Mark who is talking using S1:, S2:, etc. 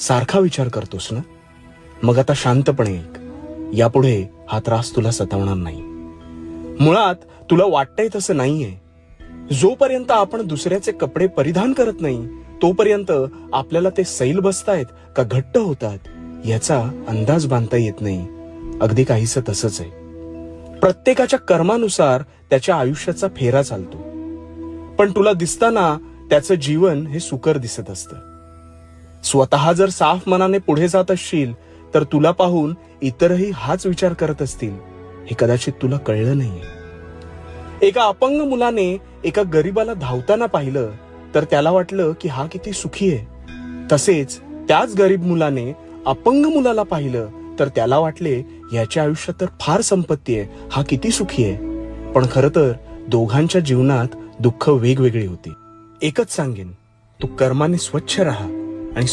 S1: सारखा विचार करतोस ना? मग आता शांतपणे ऐक. यापुढे हा त्रास तुला सतावणार नाही. मुळात तुला वाटतंय तसं नाहीये. जोपर्यंत आपण दुसऱ्याचे कपडे परिधान करत नाही तोपर्यंत आपल्याला ते सैल बसतायत का घट्ट होतात याचा अंदाज बांधता येत नाही. अगदी काहीस तसंच आहे. प्रत्येकाच्या कर्मानुसार त्याच्या आयुष्याचा फेरा चालतो. पण तुला दिसताना त्याचं जीवन हे सुकर दिसत असतं. स्वतः जर साफ मनाने पुढे जात असशील तर तुला पाहून इतरही हाच विचार करत असतील. हे कदाचित तुला कळलं नाहीये. एका अपंग मुलाने एका गरीबाला धावताना पाहिलं तर त्याला वाटलं की हा किती सुखी आहे. तसेच त्याच गरीब मुलाने अपंग मुलाला पाहिलं तर त्याला वाटले याच्या आयुष्यात तर फार संपत्ती आहे हा किती सुखी आहे. पण खरं तर दोघांच्या जीवनात दुःख वेगवेगळी होती. एकच सांगेन तू कर्माने स्वच्छ राहा.